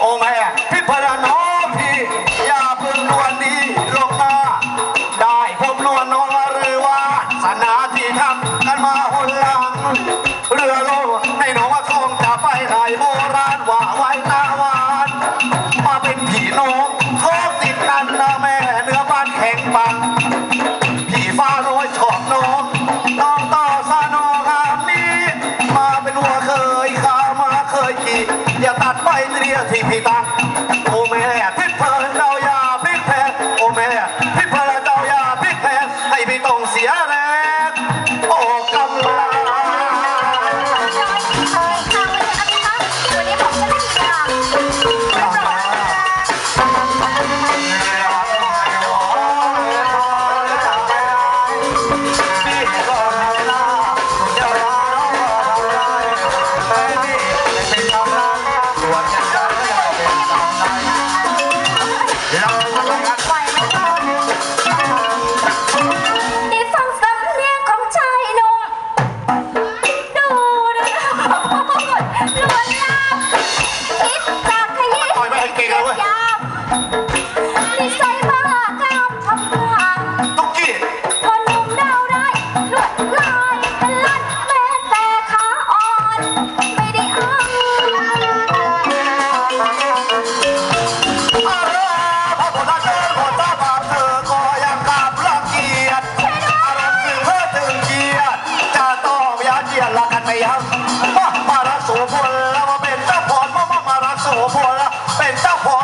โอ้แม่พี่พระน้องพี่อย่าเพิ่งนวลนี้ลงมาได้ผมนวลน้อนหรือว่าสนาที่ทำกันมาหนหลัง เรือโลในหนองว่าทองจะไปไหนโบราณว่าไว้ตาหวาน มาเป็นผีน้องท้องติดกันนะแม่เนื้อบ้านแข็งปัง มาเคยขี่อย่า Yeah. Để 黄